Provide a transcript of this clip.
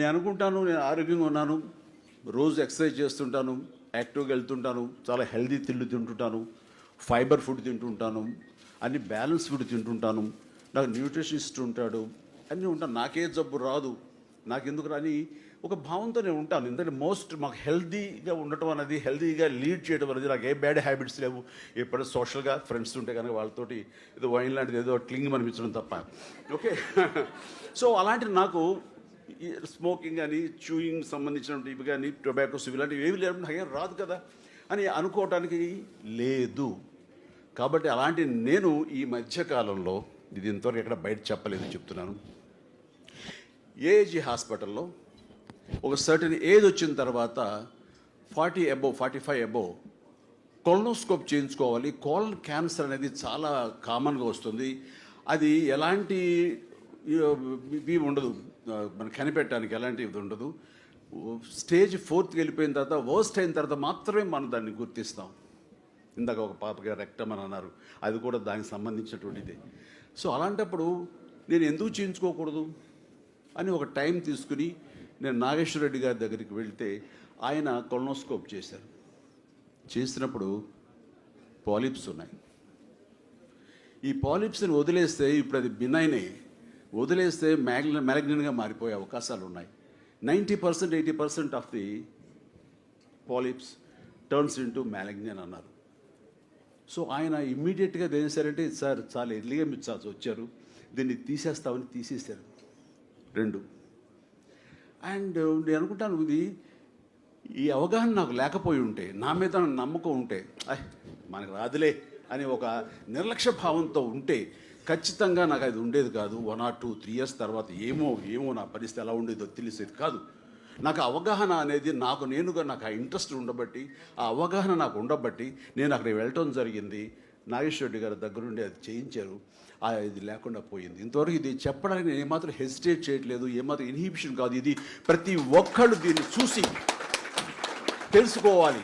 నేను అనుకుంటాను నేను ఆరోగ్యంగా ఉన్నాను రోజు ఎక్సర్సైజ్ చేస్తుంటాను యాక్టివ్గా వెళ్తుంటాను చాలా హెల్దీ తిండి తింటుంటాను ఫైబర్ ఫుడ్ తింటుంటాను అన్ని బ్యాలెన్స్ ఫుడ్ తింటుంటాను నాకు న్యూట్రిషనిస్ట్ ఉంటాడు అన్నీ ఉంటాను. నాకే జబ్బు రాదు నాకెందుకు రాని ఒక భావంతో నేను ఉంటాను. ఎందుకంటే మోస్ట్ మాకు హెల్దీగా ఉండటం అనేది హెల్దీగా లీడ్ చేయడం అనేది నాకు ఏ బ్యాడ్ హ్యాబిట్స్ లేవు. ఎప్పుడు సోషల్గా ఫ్రెండ్స్ ఉంటే కనుక వాళ్ళతోటి ఏదో వైన్ లాంటిది ఏదో క్లింగ్ అనిపించడం తప్ప. ఓకే? సో అలాంటి నాకు స్మోకింగ్ కానీ చూయింగ్ సంబంధించినటువంటివి ఇవి కానీ టొబాకోస్ ఇలాంటివి ఏవి లేవు నాకేం రాదు కదా అని అనుకోవటానికి లేదు. కాబట్టి అలాంటి నేను ఈ మధ్యకాలంలో ఇది ఇంతవరకు ఎక్కడ బయట చెప్పలేదు చెప్తున్నాను. ఏజీ హాస్పిటల్లో ఒక సర్టన్ ఏజ్ వచ్చిన తర్వాత forty above forty five above colonoscope చేయించుకోవాలి. కోలన్ క్యాన్సర్ అనేది చాలా కామన్గా వస్తుంది. అది ఎలాంటి ఇవి ఉండదు. మనం కనిపెట్టడానికి ఎలాంటి ఇది ఉండదు. స్టేజ్ ఫోర్త్కి వెళ్ళిపోయిన తర్వాత వర్స్ట్ అయిన తర్వాత మాత్రమే మనం దాన్ని గుర్తిస్తాం. ఇందాక ఒక పాపగా రెక్టమ్ అని అన్నారు. అది కూడా దానికి సంబంధించినటువంటిది. సో అలాంటప్పుడు నేను ఎందుకు చేయించుకోకూడదు అని ఒక టైం తీసుకుని నేను నాగేశ్వర రెడ్డి గారి దగ్గరికి వెళ్తే ఆయన కొలనోస్కోప్ చేశారు. చేసినప్పుడు పాలిప్స్ ఉన్నాయి. ఈ పాలిప్స్ని వదిలేస్తే ఇప్పుడు అది బినైనే వదిలేస్తే మ్యాగ్న మ్యాగ్నెన్గా మారిపోయే అవకాశాలు ఉన్నాయి. Ninety percent eighty percent of the polyps turns into malignant అన్నారు. సో ఆయన ఇమ్మీడియట్గా ఏం చేశారంటే సార్ చాలా ఎర్లీగా మీరు వచ్చారు. దీన్ని తీసేస్తామని తీసేశారు. రెండు. అండ్ నేను అనుకుంటాను ఇది ఈ అవగాహన నాకు లేకపోయి ఉంటే నా మీద నమ్మకం ఉంటే మనకు రాదులే అని ఒక నిర్లక్ష్య భావంతో ఉంటే ఖచ్చితంగా నాకు అది ఉండేది కాదు. One or two three years తర్వాత ఏమో ఏమో నా పరిస్థితి ఎలా ఉండేదో తెలిసేది కాదు. నాకు అవగాహన అనేది నాకు నేనుగా నాకు ఆ ఇంట్రెస్ట్ ఉండబట్టి ఆ అవగాహన నాకు ఉండబట్టి నేను అక్కడికి వెళ్ళటం జరిగింది. నాగేశ్వర రెడ్డి గారి దగ్గరుండి అది చేయించారు. ఆ ఇది లేకుండా పోయింది. ఇంతవరకు ఇది చెప్పడానికి నేను ఏమాత్రం హెసిటేట్ చేయట్లేదు. ఏమాత్రం ఇన్హిబిషన్ కాదు. ఇది ప్రతి ఒక్కళ్ళు దీన్ని చూసి తెలుసుకోవాలి.